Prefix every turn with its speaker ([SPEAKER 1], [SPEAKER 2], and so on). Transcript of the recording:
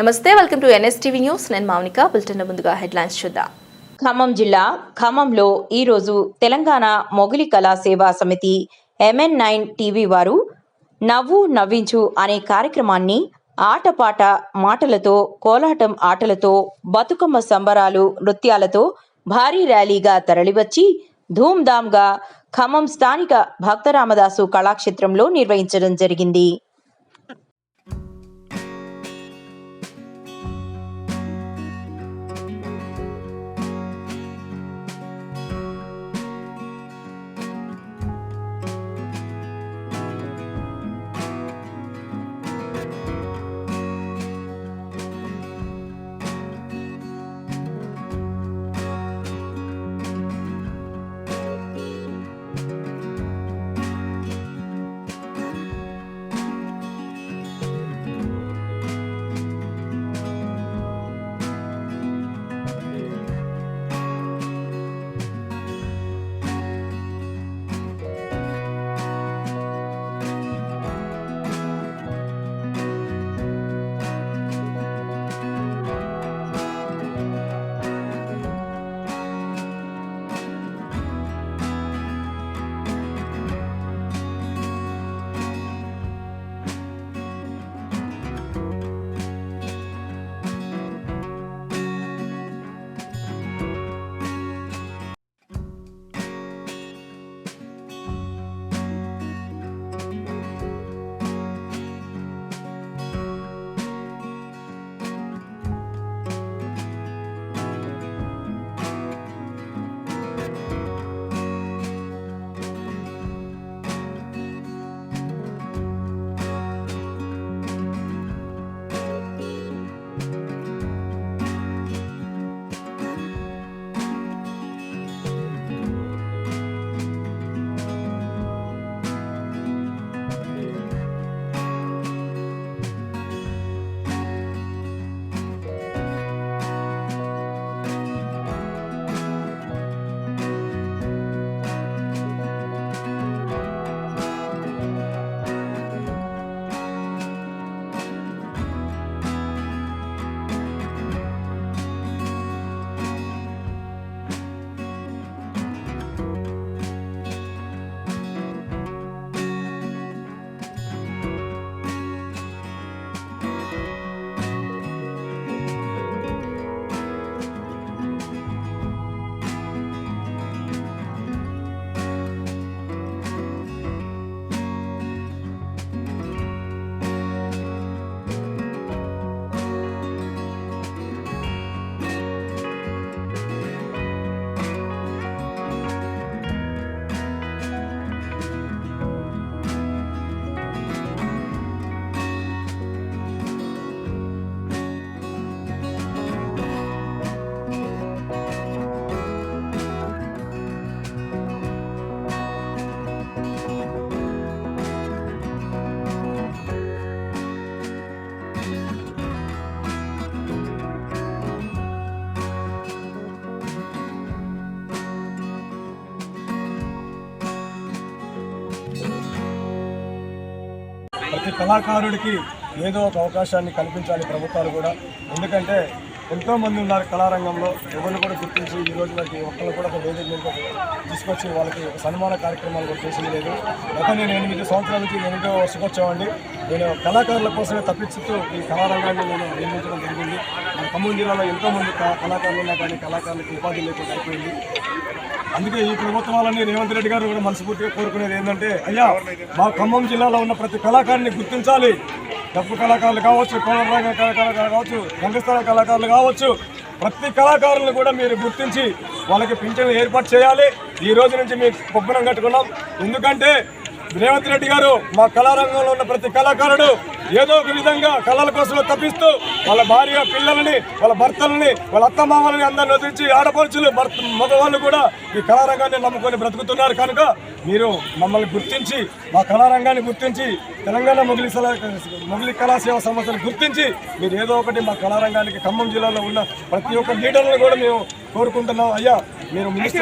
[SPEAKER 1] నమస్తే welcome to NSTV news. నేను Mounika bulletin ముందుగా హెడ్లైన్స్ చూద్దాం.
[SPEAKER 2] ఖమ్మం జిల్లా ఖమ్మంలో ఈరోజు తెలంగాణ మొగిలి కళా సేవా సమితి ఎంఎన్ నైన్ టీవీ వారు నవ్వు నవ్వించు అనే కార్యక్రమాన్ని ఆటపాట మాటలతో కోలాటం ఆటలతో బతుకమ్మ సంబరాలు నృత్యాలతో భారీ ర్యాలీగా తరలివచ్చి ధూమ్ధామ్గా ఖమ్మం స్థానిక భక్తరామదాసు కళాక్షేత్రంలో నిర్వహించడం జరిగింది.
[SPEAKER 3] ప్రతి కళాకారుడికి ఏదో ఒక అవకాశాన్ని కల్పించాలి ప్రభుత్వాలు కూడా. ఎందుకంటే ఎంతో మంది ఉన్నారు కళారంగంలో. ఎవరిని కూడా గుర్తించి ఈ రోజు ఒక్కళ్ళు ఒక్కరు కూడా ఒక వేదిక మీద తీసుకొచ్చి వాళ్ళకి సన్మాన కార్యక్రమాలు కూడా చేసింది లేదు. గత నేను ఎనిమిది సంవత్సరాల నుంచి ఎనిమిదో వర్షకొచ్చామండి నేను కళాకారుల కోసమే తప్పించుతూ ఈ కళారంగాన్ని నేను నిర్మించడం జరిగింది. ఖమ్మం జిల్లాలో ఎంతో మంది కళాకారులు ఉన్నా కానీ కళాకారులకు ఉపాధి లేకుండా అయిపోయింది. అందుకే ఈ ప్రభుత్వాలని రేవంత్ రెడ్డి గారు కూడా మనస్ఫూర్తిగా కోరుకునేది ఏంటంటే అయ్యా మా ఖమ్మం జిల్లాలో ఉన్న ప్రతి కళాకారుని గుర్తించాలి. డప్పు కళాకారులు కావచ్చు కోనరంగ కళాకారులు కావచ్చు రంగస్థల కళాకారులు కావచ్చు ప్రతి కళాకారులను కూడా మీరు గుర్తించి వాళ్ళకి పింఛను ఏర్పాటు చేయాలి. ఈ రోజు నుంచి మేము పొబ్బనం కట్టుకున్నాం. ఎందుకంటే రేవంత్ రెడ్డి గారు మా కళారంగంలో ఉన్న ప్రతి కళాకారుడు ఏదో ఒక విధంగా కళల కోసం తప్పిస్తూ వాళ్ళ భార్య పిల్లలని వాళ్ళ భర్తలని వాళ్ళ అత్తమామలని అందరిని వదిలించి ఆడపడుచులు భర్త మగవాళ్ళు కూడా ఈ కళారంగాన్ని నమ్ముకొని బ్రతుకుతున్నారు. కనుక మీరు మమ్మల్ని గుర్తించి మా కళారంగాన్ని గుర్తించి తెలంగాణ మొగిలి సల- మొగిలి కళాసేవ సంస్థను గుర్తించి మీరు ఏదో ఒకటి మా కళారంగానికి ఖమ్మం జిల్లాలో ఉన్న ప్రతి ఒక్క లీడర్లను కూడా మేము కోరుకుంటున్నాం. అయ్యా మీరు